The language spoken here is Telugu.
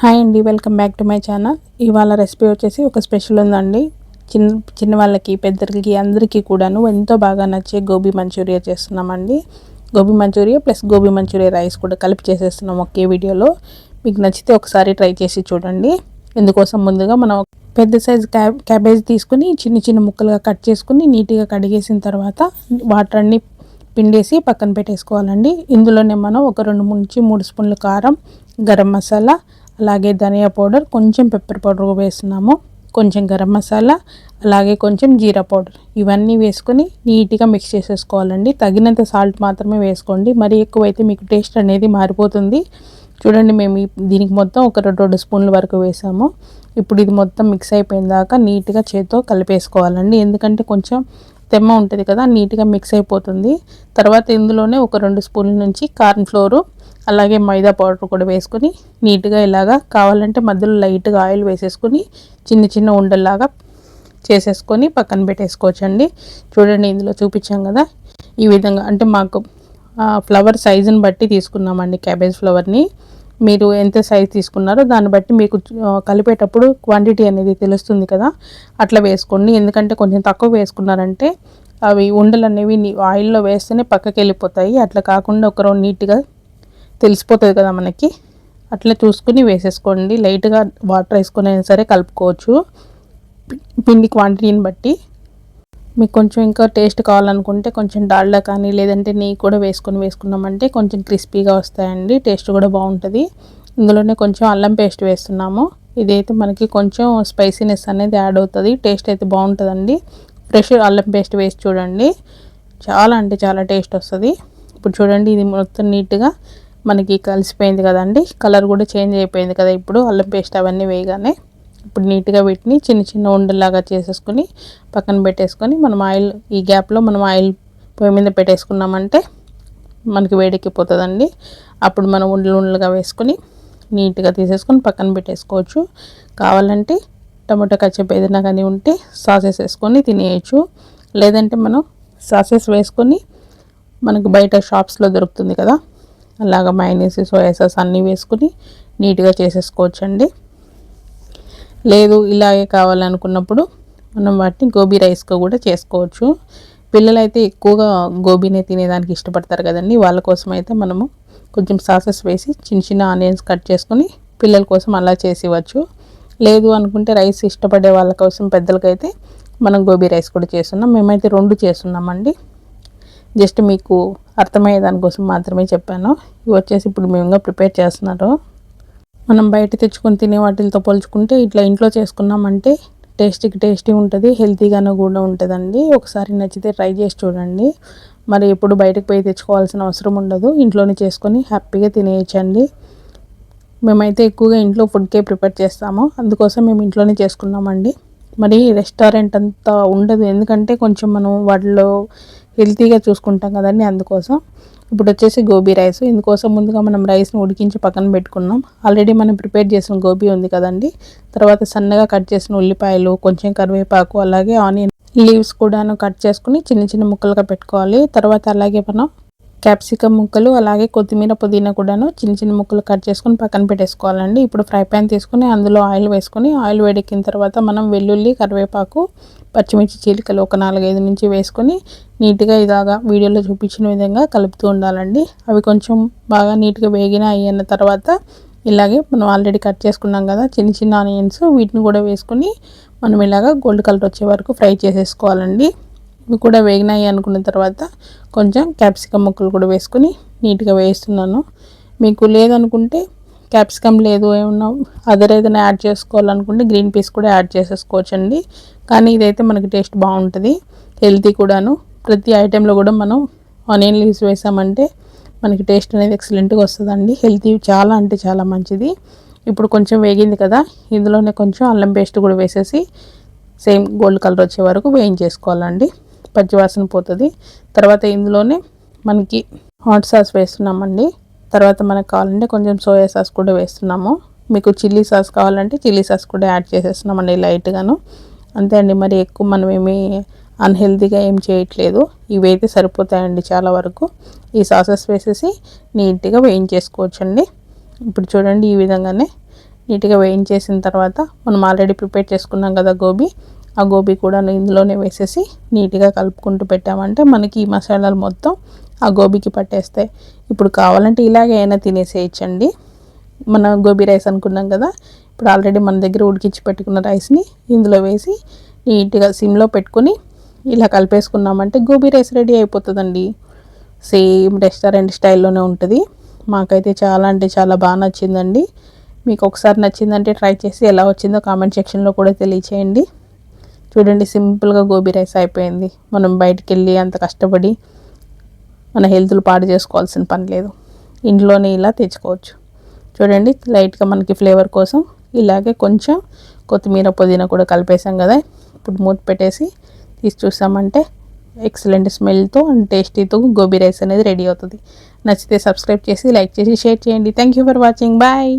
హాయ్ అండి welcome back to my channel. ఇవాళ రెసిపీ వచ్చేసి ఒక స్పెషల్ ఉందండి. చిన్న చిన్న వాళ్ళకి పెద్దలకి అందరికీ కూడాను ఎంతో బాగా నచ్చే గోబీ మంచూరియా చేస్తున్నామండి. Gobi Manchuria plus gobi Manchuria rice కూడా కలిపి చేసేస్తున్నాం ఒకే వీడియోలో. మీకు నచ్చితే ఒకసారి ట్రై చేసి చూడండి. ఇందుకోసం ముందుగా మనం పెద్ద సైజ్ క్యాబ్ క్యాబేజ్ తీసుకుని చిన్న చిన్న ముక్కలుగా కట్ చేసుకుని నీట్గా కడిగేసిన తర్వాత వాటర్ అన్ని పిండేసి పక్కన పెట్టేసుకోవాలండి. ఇందులోనే మనం ఒక రెండు నుంచి మూడు స్పూన్లు కారం గరం మసాలా అలాగే ధనియా పౌడర్ కొంచెం పెప్పర్ పౌడర్ వేస్తున్నాము. కొంచెం గరం మసాలా అలాగే కొంచెం జీరా పౌడర్. ఇవన్నీ వేసుకొని నీట్గా మిక్స్ చేసేసుకోవాలండి. తగినంత సాల్ట్ మాత్రమే వేసుకోండి. మరి ఎక్కువైతే మీకు టేస్ట్ అనేది మారిపోతుంది. చూడండి మేము దీనికి మొత్తం ఒక రెండు రెండు స్పూన్ల వరకు వేసాము. ఇప్పుడు ఇది మొత్తం మిక్స్ అయిపోయిన దాకా నీట్గా చేత్తో కలిపేసుకోవాలండి. ఎందుకంటే కొంచెం తెమ్మ ఉంటుంది కదా నీట్గా మిక్స్ అయిపోతుంది. తర్వాత ఇందులోనే ఒక రెండు స్పూన్ల నుంచి కార్న్ ఫ్లోరు అలాగే మైదా పౌడర్ కూడా వేసుకొని నీట్గా ఇలాగా కావాలంటే మధ్యలో లైట్గా ఆయిల్ వేసేసుకొని చిన్న చిన్న ఉండల్లాగా చేసేసుకొని పక్కన పెట్టేసుకోవచ్చండి. చూడండి ఇందులో చూపించాం కదా. ఈ విధంగా అంటే మాకు ఫ్లవర్ సైజుని బట్టి తీసుకున్నామండి క్యాబేజ్ ఫ్లవర్ని. మీరు ఎంత సైజ్ తీసుకున్నారో దాన్ని బట్టి మీకు కలిపేటప్పుడు క్వాంటిటీ అనేది తెలుస్తుంది కదా. అట్లా వేసుకోండి. ఎందుకంటే కొంచెం తక్కువ వేసుకున్నారంటే అవి ఉండలు అనేవి ఆయిల్లో వేస్తేనే పక్కకి వెళ్ళిపోతాయి అట్లా కాకుండా ఒక నీట్గా తెలిసిపోతుంది కదా మనకి. అట్లా చూసుకుని వేసేసుకోండి. లైట్గా వాటర్ వేసుకుని అయినా సరే కలుపుకోవచ్చు. పిండి క్వాంటిటీని బట్టి. మీకు కొంచెం ఇంకా టేస్ట్ కావాలనుకుంటే కొంచెం డాల్డా కానీ లేదంటే నెయ్యి కూడా వేసుకొని వేసుకున్నామంటే కొంచెం క్రిస్పీగా వస్తాయండి. టేస్ట్ కూడా బాగుంటుంది. ఇందులోనే కొంచెం అల్లం పేస్ట్ వేస్తున్నాము. ఇదైతే మనకి కొంచెం స్పైసీనెస్ అనేది యాడ్ అవుతుంది. టేస్ట్ అయితే బాగుంటుందండి. ఫ్రెష్ అల్లం పేస్ట్ వేసి చూడండి. చాలా అంటే చాలా టేస్ట్ వస్తుంది. ఇప్పుడు చూడండి ఇది మొత్తం నీట్గా మనకి కలిసిపోయింది కదండి. కలర్ కూడా చేంజ్ అయిపోయింది కదా ఇప్పుడు. అల్లం పేస్ట్ అవన్నీ వేయగానే ఇప్పుడు నీట్గా వీటిని చిన్న చిన్న ఉండలాగా చేసేసుకొని పక్కన పెట్టేసుకొని మనం ఆయిల్ ఈ గ్యాప్లో మనం ఆయిల్ పొయ్యి మీద పెట్టేసుకున్నామంటే మనకి వేడెక్కిపోతుందండి. అప్పుడు మనం ఉండలు ఉండలుగా వేసుకొని నీట్గా తీసేసుకొని పక్కన పెట్టేసుకోవచ్చు. కావాలంటే టమాటో కచ్చప్ ఏదైనా కానీ ఉంటే సాసెస్ వేసుకొని తినేయచ్చు. లేదంటే మనం సాసెస్ వేసుకొని మనకు బయట షాప్స్లో దొరుకుతుంది కదా. అలాగ మైనీస్ సోయా సాస్ అన్నీ వేసుకుని నీట్గా చేసేసుకోవచ్చండి. లేదు ఇలాగే కావాలనుకున్నప్పుడు మనం వాటిని గోబీ రైస్గా కూడా చేసుకోవచ్చు. పిల్లలు అయితే ఎక్కువగా గోబీనే తినేదానికి ఇష్టపడతారు కదండి. వాళ్ళ కోసం అయితే మనము కొంచెం సాసెస్ వేసి చిన్న చిన్న ఆనియన్స్ కట్ చేసుకొని పిల్లల కోసం అలా చేసివచ్చు లేదు అనుకుంటే రైస్ ఇష్టపడే వాళ్ళ కోసం పెద్దలకైతే మనం గోబీ రైస్ కూడా చేస్తున్నాం. మేమైతే రెండు చేస్తున్నామండి. జస్ట్ మీకు అర్థమయ్యే దానికోసం మాత్రమే చెప్పాను. ఇవి వచ్చేసి ఇప్పుడు మేము ప్రిపేర్ చేస్తున్నారు. మనం బయట తెచ్చుకొని తినే వాటితో పోల్చుకుంటే ఇట్లా ఇంట్లో చేసుకున్నామంటే టేస్టీకి టేస్టీ ఉంటుంది హెల్తీగాను కూడా ఉంటుందండి. ఒకసారి నచ్చితే ట్రై చేసి చూడండి. మరి ఎప్పుడు బయటకు పోయి తెచ్చుకోవాల్సిన అవసరం ఉండదు. ఇంట్లోనే చేసుకొని హ్యాపీగా తినేయచ్చండి. మేమైతే ఎక్కువగా ఇంట్లో ఫుడ్కే ప్రిపేర్ చేస్తాము. అందుకోసం మేము ఇంట్లోనే చేసుకున్నామండి. మరి రెస్టారెంట్ అంతా ఉండదు. ఎందుకంటే కొంచెం మనం వాటిలో హెల్తీగా చూసుకుంటాం కదండి అందుకోసం. ఇప్పుడు వచ్చేసి గోబీ రైస్. ఇందుకోసం ముందుగా మనం రైస్ని ఉడికించి పక్కన పెట్టుకున్నాం. ఆల్రెడీ మనం ప్రిపేర్ చేసిన గోబీ ఉంది కదండి. తర్వాత సన్నగా కట్ చేసిన ఉల్లిపాయలు కొంచెం కరివేపాకు అలాగే ఆనియన్ లీవ్స్ కూడాను కట్ చేసుకుని చిన్న చిన్న ముక్కలుగా పెట్టుకోవాలి. తర్వాత అలాగే మనం క్యాప్సికమ్ ముక్కలు అలాగే కొత్తిమీర పుదీనా కూడాను చిన్న చిన్న ముక్కలు కట్ చేసుకొని పక్కన పెట్టేసుకోవాలండి. ఇప్పుడు ఫ్రై ప్యాన్ తీసుకొని అందులో ఆయిల్ వేసుకొని ఆయిల్ వేడెక్కిన తర్వాత మనం వెల్లుల్లి కరివేపాకు పచ్చిమిర్చి చీలికలు ఒక నాలుగైదు నుంచి వేసుకొని నీట్గా ఇలాగా వీడియోలో చూపించిన విధంగా కలుపుతూ ఉండాలండి. అవి కొంచెం బాగా నీట్గా వేగిన అయ్యిన తర్వాత ఇలాగే మనం ఆల్రెడీ కట్ చేసుకున్నాం కదా చిన్న చిన్న ఆనియన్స్ వీటిని కూడా వేసుకొని మనం ఇలాగా గోల్డ్ కలర్ వచ్చే వరకు ఫ్రై చేసేసుకోవాలండి. ఇవి కూడా వేగినాయి అనుకున్న తర్వాత కొంచెం క్యాప్సికమ్ ముక్కలు కూడా వేసుకొని నీట్గా వేస్తున్నాను మీకు లేదనుకుంటే క్యాప్సికమ్ లేదు ఏమన్నా అదర్ ఏదైనా యాడ్ చేసుకోవాలనుకుంటే గ్రీన్ పీస్ కూడా యాడ్ చేసేసుకోవచ్చండి. కానీ ఇదైతే మనకి టేస్ట్ బాగుంటుంది హెల్తీ కూడాను. ప్రతి ఐటెంలో కూడా మనం ఆనియన్ లీవ్స్ వేసామంటే మనకి టేస్ట్ అనేది ఎక్సలెంట్గా వస్తుందండి. హెల్తీ చాలా అంటే చాలా మంచిది. ఇప్పుడు కొంచెం వేగింది కదా ఇందులోనే కొంచెం అల్లం పేస్ట్ కూడా వేసేసి సేమ్ గోల్డ్ కలర్ వచ్చే వరకు వేయించేసుకోవాలండి. పచ్చివాసన పోతుంది. తర్వాత ఇందులోనే మనకి హాట్ సాస్ వేస్తున్నామండి. తర్వాత మనకు కావాలంటే కొంచెం సోయా సాస్ కూడా వేస్తున్నాము. మీకు చిల్లీ సాస్ కావాలంటే చిల్లీ సాస్ కూడా యాడ్ చేసేస్తున్నామండి లైట్గాను అంతే అండి మరి ఎక్కువ మనం ఏమి అన్హెల్తీగా ఏం చేయట్లేదు. ఇవైతే సరిపోతాయండి చాలా వరకు. ఈ సాసెస్ వేసేసి నీట్గా వేయించేసుకోవచ్చండి. ఇప్పుడు చూడండి ఈ విధంగానే నీట్గా వేయించేసిన తర్వాత మనం ఆల్రెడీ ప్రిపేర్ చేసుకున్నాం కదా గోబీ. ఆ గోబీ కూడా ఇందులోనే వేసేసి నీట్గా కలుపుకుంటూ పెట్టామంటే మనకి ఈ మసాలాలు మొత్తం ఆ గోబీకి పట్టేస్తాయి. ఇప్పుడు కావాలంటే ఇలాగే అయినా తినేసేయచ్చండి. మన గోబీ రైస్ అనుకున్నాం కదా ఇప్పుడు ఆల్రెడీ మన దగ్గర ఉడికించి పెట్టుకున్న రైస్ని ఇందులో వేసి నీట్గా సిమ్లో పెట్టుకొని ఇలా కలిపేసుకున్నామంటే గోబీ రైస్ రెడీ అయిపోతుందండి. సేమ్ రెస్టారెంట్ స్టైల్లోనే ఉంటుంది. మాకైతే చాలా అంటే చాలా బాగా నచ్చిందండి. మీకు ఒకసారి నచ్చిందంటే ట్రై చేసి ఎలా వచ్చిందో కామెంట్ సెక్షన్లో కూడా తెలియచేయండి. చూడండి సింపుల్గా గోబీ రైస్ అయిపోయింది. మనం బయటికి వెళ్ళి అంత కష్టపడి మన హెల్త్లు పాడు చేసుకోవాల్సిన పని లేదు. ఇంట్లోనే ఇలా తెచ్చుకోవచ్చు. చూడండి లైట్గా మనకి ఫ్లేవర్ కోసం ఇలాగే కొంచెం కొత్తిమీర పుదీనా కూడా కలిపేసాం కదా. ఇప్పుడు మూత పెట్టేసి తీసి చూసామంటే ఎక్సలెంట్ స్మెల్తో అండ్ టేస్టీతో గోబీ రైస్ అనేది రెడీ అవుతుంది. నచ్చితే సబ్స్క్రైబ్ చేసి లైక్ చేసి షేర్ చేయండి. Thank you for watching. Bye.